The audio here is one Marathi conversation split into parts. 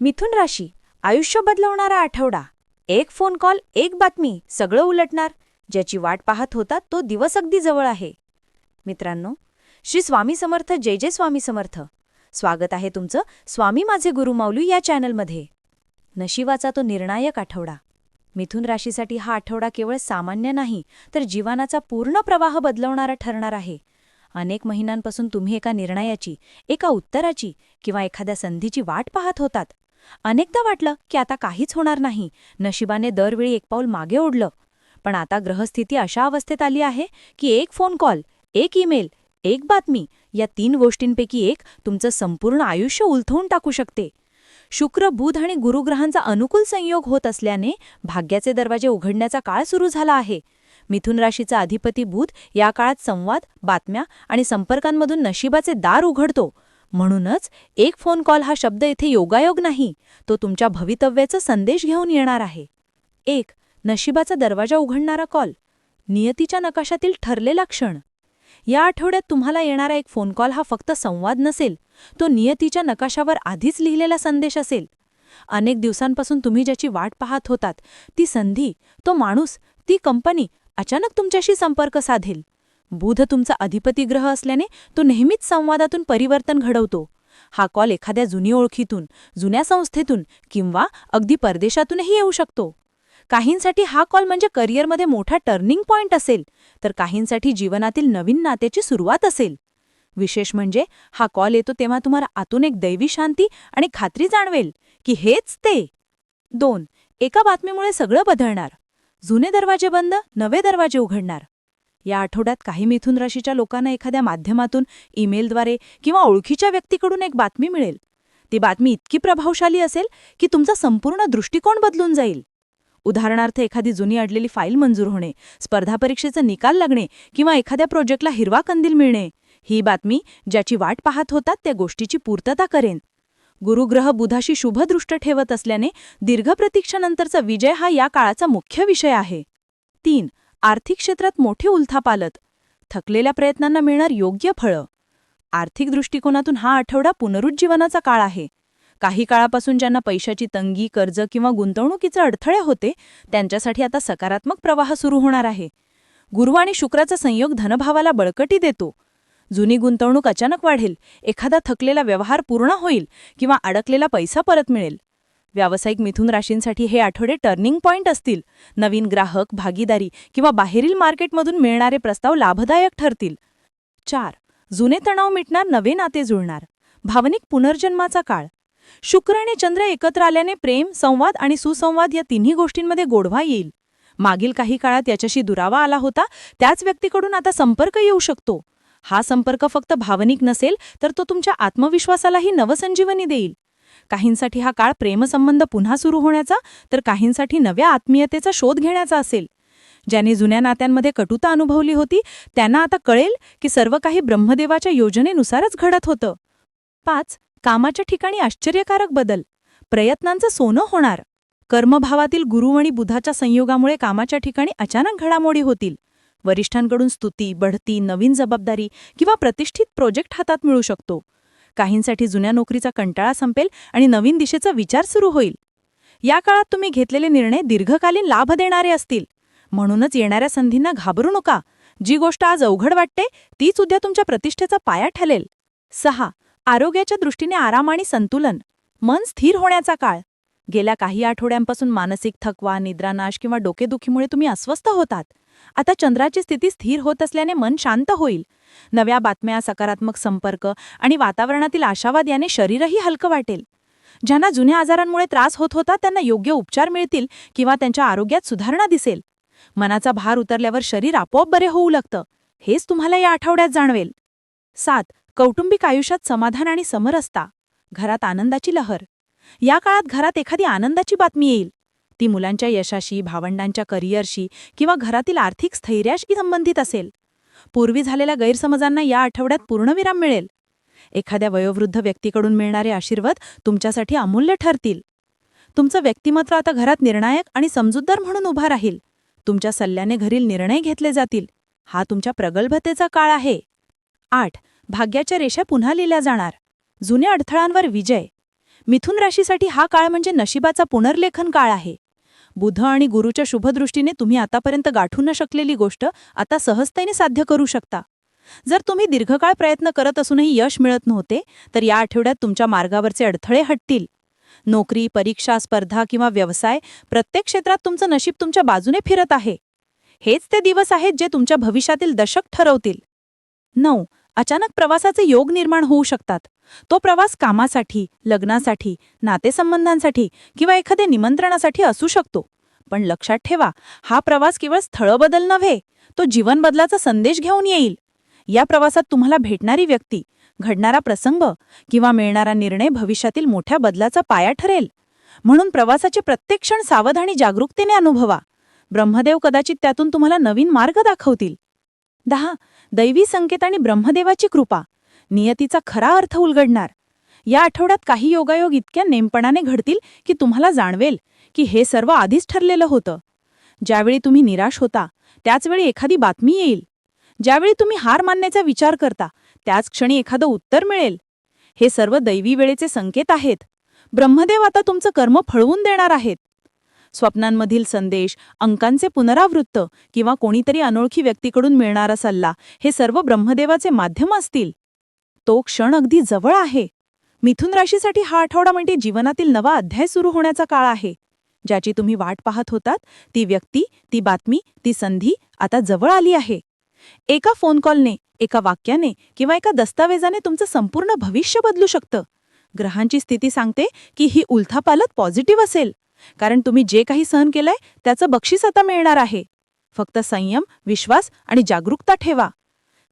मिथुन राशी आयुष्य बदलवणारा आठवडा. एक फोन कॉल एक बातमी सगळं उलटणार. ज्याची वाट पाहत होता तो दिवस अगदी जवळ आहे. मित्रांनो श्री स्वामी समर्थ जय जय स्वामी समर्थ. स्वागत आहे तुमचं स्वामी माझे गुरुमाऊली या चॅनलमध्ये. नशिवाचा तो निर्णायक आठवडा. मिथुन राशीसाठी हा आठवडा केवळ सामान्य नाही तर जीवनाचा पूर्ण प्रवाह बदलवणारा ठरणार आहे. अनेक महिन्यांपासून तुम्ही एका निर्णयाची एका उत्तराची किंवा एखाद्या संधीची वाट पाहत होतात. अनेकदा वाटलं की आता काहीच होणार नाही. नशिबाने दरवेळी एक पाऊल मागे ओढलं. पण आता ग्रहस्थिती अशा अवस्थेत आली आहे की एक फोन कॉल एक ईमेल एक बातमी या तीन गोष्टींपैकी एक तुमचं संपूर्ण आयुष्य उलथवून टाकू शकते. शुक्र बुध आणि गुरुग्रहांचा अनुकूल संयोग होत असल्याने भाग्याचे दरवाजे उघडण्याचा काळ सुरू झाला आहे. मिथुन राशीचा अधिपती बुध या काळात संवाद बातम्या आणि संपर्कांमधून नशिबाचे दार उघडतो. म्हणूनच एक फोन कॉल हा शब्द येथे योगायोग नाही तो तुमच्या भवितव्याचा संदेश घेऊन येणार आहे. एक नशिबाचा दरवाजा उघडणारा कॉल नियतीच्या नकाशातील ठरलेला क्षण. या आठवड्यात तुम्हाला येणारा एक फोन कॉल हा फक्त संवाद नसेल तो नियतीच्या नकाशावर आधीच लिहिलेला संदेश असेल. अनेक दिवसांपासून तुम्ही ज्याची वाट पाहत होतात ती संधी तो माणूस ती कंपनी अचानक तुमच्याशी संपर्क साधेल. बुध तुमचा अधिपती ग्रह असल्याने तो नेहमीच संवादातून परिवर्तन घडवतो. हा कॉल एखाद्या जुनी ओळखीतून जुन्या संस्थेतून किंवा अगदी परदेशातूनही येऊ शकतो. काहींसाठी हा कॉल म्हणजे करिअरमध्ये मोठा टर्निंग पॉइंट असेल तर काहींसाठी जीवनातील नवीन नात्याची सुरुवात असेल. विशेष म्हणजे हा कॉल येतो तेव्हा तुम्हाला आतून एक दैवी शांती आणि खात्री जाणवेल की हेच ते. दोन एका बातमीमुळे सगळं बदलणार. जुने दरवाजे बंद नवे दरवाजे उघडणार. या आठवड्यात काही मिथुन राशीच्या लोकांना एखाद्या माध्यमातून ईमेलद्वारे किंवा ओळखीच्या व्यक्तीकडून एक बातमी मिळेल. ती बातमी इतकी प्रभावशाली असेल की तुमचा संपूर्ण दृष्टिकोन बदलून जाईल. उदाहरणार्थ एखादी जुनी अडलेली फाईल मंजूर होणे स्पर्धा परीक्षेचा निकाल लागणे किंवा एखाद्या प्रोजेक्टला हिरवा कंदील मिळणे ही बातमी ज्याची वाट पाहत होतात त्या गोष्टीची पूर्तता करेन. गुरुग्रह बुधाशी शुभदृष्ट ठेवत असल्याने दीर्घ प्रतीक्षानंतरचा विजय हा या काळाचा मुख्य विषय आहे. तीन आर्थिक क्षेत्रात मोठे उलथापालत. थकलेल्या प्रयत्नांना मिळणार योग्य फळं. आर्थिक दृष्टिकोनातून हा आठवडा पुनरुज्जीवनाचा काळ आहे. काही काळापासून ज्यांना पैशाची तंगी कर्ज किंवा गुंतवणुकीचे अडथळे होते त्यांच्यासाठी आता सकारात्मक प्रवाह सुरू होणार आहे. गुरु आणि शुक्राचा संयोग धनभावाला बळकटी देतो. जुनी गुंतवणूक अचानक वाढेल. एखादा थकलेला व्यवहार पूर्ण होईल किंवा अडकलेला पैसा परत मिळेल. व्यावसायिक मिथुन राशींसाठी हे आठवडे टर्निंग पॉइंट असतील. नवीन ग्राहक भागीदारी किंवा बाहेरील मार्केटमधून मिळणारे प्रस्ताव लाभदायक ठरतील. चार. जुने तणाव मिटणार नवे नाते जुळणार. भावनिक पुनर्जन्माचा काळ. शुक्र आणि चंद्र एकत्र आल्याने प्रेम संवाद आणि सुसंवाद या तिन्ही गोष्टींमध्ये गोडवा येईल. मागील काही काळात याच्याशी दुरावा आला होता त्याच व्यक्तीकडून आता संपर्क येऊ शकतो. हा संपर्क फक्त भावनिक नसेल तर तो तुमच्या आत्मविश्वासालाही नवसंजीवनी देईल. काहींसाठी हा काळ प्रेमसंबंध पुन्हा सुरू होण्याचा तर काहींसाठी नव्या आत्मीयतेचा शोध घेण्याचा असेल. ज्यांनी जुन्या नात्यांमध्ये कटुता अनुभवली होती त्यांना आता कळेल की सर्व काही ब्रह्मदेवाच्या योजनेनुसारच घडत होतं. पाच कामाच्या ठिकाणी आश्चर्यकारक बदल. प्रयत्नांचं सोनं होणार. कर्मभावातील गुरु आणि बुधाच्या संयोगामुळे कामाच्या ठिकाणी अचानक घडामोडी होतील. वरिष्ठांकडून स्तुती बढती नवीन जबाबदारी किंवा प्रतिष्ठित प्रोजेक्ट हातात मिळू शकतो. काहींसाठी जुन्या नोकरीचा कंटाळा संपेल आणि नवीन दिशेचा विचार सुरू होईल. या काळात तुम्ही घेतलेले निर्णय दीर्घकालीन लाभ देणारे असतील. म्हणूनच येणाऱ्या संधींना घाबरू नका. जी गोष्ट आज अवघड वाटते तीच उद्या तुमच्या प्रतिष्ठेचा पाया ठरेल. सहा. आरोग्याच्या दृष्टीने आराम आणि संतुलन. मन स्थिर होण्याचा काळ. गेल्या काही आठवड्यांपासून मानसिक थकवा निद्रानाश किंवा डोकेदुखीमुळे तुम्ही अस्वस्थ होतात. आता चंद्राची स्थिती स्थिर होत असल्याने मन शांत होईल. नव्या बातम्या सकारात्मक संपर्क आणि वातावरणातील आशावाद याने शरीरही हलकं वाटेल. ज्यांना जुन्या आजारांमुळे त्रास होत होता त्यांना योग्य उपचार मिळतील किंवा त्यांच्या आरोग्यात सुधारणा दिसेल. मनाचा भार उतरल्यावर शरीर आपोआप बरे होऊ लागतं. हेच तुम्हाला या आठवड्यात जाणवेल. सात. कौटुंबिक आयुष्यात समाधान आणि समरसता. घरात आनंदाची लहर. या काळात घरात एखादी आनंदाची बातमी येईल. ती मुलांच्या यशाशी भावंडांच्या करिअरशी किंवा घरातील आर्थिक स्थैर्याशी संबंधित असेल. पूर्वी झालेल्या गैरसमजांना या आठवड्यात पूर्णविराम मिळेल. एखाद्या वयोवृद्ध व्यक्तीकडून मिळणारे आशीर्वाद तुमच्यासाठी अमूल्य ठरतील. तुमचं व्यक्तिमत्व आता घरात निर्णायक आणि समजूतदार म्हणून उभा राहील. तुमच्या सल्ल्याने घरील निर्णय घेतले जातील. हा तुमच्या प्रगल्भतेचा काळ आहे. आठ. भाग्याच्या रेषा पुन्हा लिहिल्या जाणार. जुन्या अडथळांवर विजय. मिथुन राशीसाठी हा काळ म्हणजे नशिबाचा पुनर्लेखन काळ आहे. बुध आणि गुरुच्या शुभदृष्टीने तुम्ही आतापर्यंत गाठू न शकलेली गोष्ट आता सहजतेने साध्य करू शकता. जर तुम्ही दीर्घकाळ प्रयत्न करत असूनही यश मिळत नव्हते तर या आठवड्यात तुमच्या मार्गावरचे अडथळे हटतील. नोकरी परीक्षा स्पर्धा किंवा व्यवसाय प्रत्येक क्षेत्रात तुमचं नशीब तुमच्या बाजूने फिरत आहे. हेच ते दिवस आहेत जे तुमच्या भविष्यातील दशक ठरवतील. नऊ. अचानक प्रवासाचे योग निर्माण होऊ शकतात. तो प्रवास कामासाठी लग्नासाठी नातेसंबंधांसाठी किंवा एखाद्या निमंत्रणासाठी असू शकतो. पण लक्षात ठेवा हा प्रवास केवळ स्थळबदल नव्हे तो जीवनबदलाचा संदेश घेऊन येईल. या प्रवासात तुम्हाला भेटणारी व्यक्ती घडणारा प्रसंग किंवा मिळणारा निर्णय भविष्यातील मोठ्या बदलाचा पाया ठरेल. म्हणून प्रवासाचे प्रत्येक क्षण सावध आणि जागरूकतेने अनुभवा. ब्रह्मदेव कदाचित त्यातून तुम्हाला नवीन मार्ग दाखवतील. दहा दैवी संकेत आणि ब्रह्मदेवाची कृपा. नियतीचा खरा अर्थ उलगडणार. या आठवड्यात काही योगायोग इतक्या नेमपणाने घडतील की तुम्हाला जाणवेल की हे सर्व आधीच ठरलेलं होतं. ज्यावेळी तुम्ही निराश होता त्याचवेळी एखादी बातमी येईल. ज्यावेळी तुम्ही हार मानण्याचा विचार करता त्याच क्षणी एखादं उत्तर मिळेल. हे सर्व दैवी वेळेचे संकेत आहेत. ब्रह्मदेव आता तुमचं कर्म फळवून देणार आहेत. स्वप्नांमधील संदेश अंकांचे पुनरावृत्त किंवा कोणीतरी अनोळखी व्यक्तीकडून मिळणारा सल्ला हे सर्व ब्रह्मदेवाचे माध्यम असतील. तो क्षण अगदी जवळ आहे. मिथुन राशीसाठी हा आठवडा म्हणजे जीवनातील नवा अध्याय सुरू होण्याचा काळ आहे. ज्याची तुम्ही वाट पाहत होतात ती व्यक्ती ती बातमी ती संधी आता जवळ आली आहे. एका फोन कॉलने एका वाक्याने किंवा एका दस्तावेजाने तुमचं संपूर्ण भविष्य बदलू शकतं. ग्रहांची स्थिती सांगते की ही उलथापालत पॉझिटिव्ह असेल. कारण तुम्ही जे काही सहन केलंय त्याचं बक्षीस आता मिळणार आहे. फक्त संयम विश्वास आणि जागरूकता ठेवा.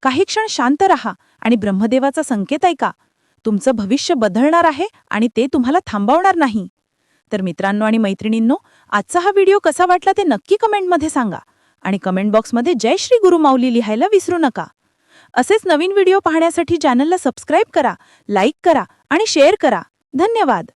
काही क्षण शांत रहा आणि ब्रह्मदेवाचा संकेत ऐका. तुमचं भविष्य बदलणार आहे आणि ते तुम्हाला थांबवणार नाही. तर मित्रांनो आणि मैत्रिणींनो आजचा हा व्हिडिओ कसा वाटला ते नक्की कमेंटमध्ये सांगा आणि कमेंट बॉक्समध्ये जय श्री गुरु माऊली लिहायला विसरू नका. असेच नवीन व्हिडिओ पाहण्यासाठी चॅनलला सबस्क्राईब करा लाईक करा आणि शेअर करा. धन्यवाद!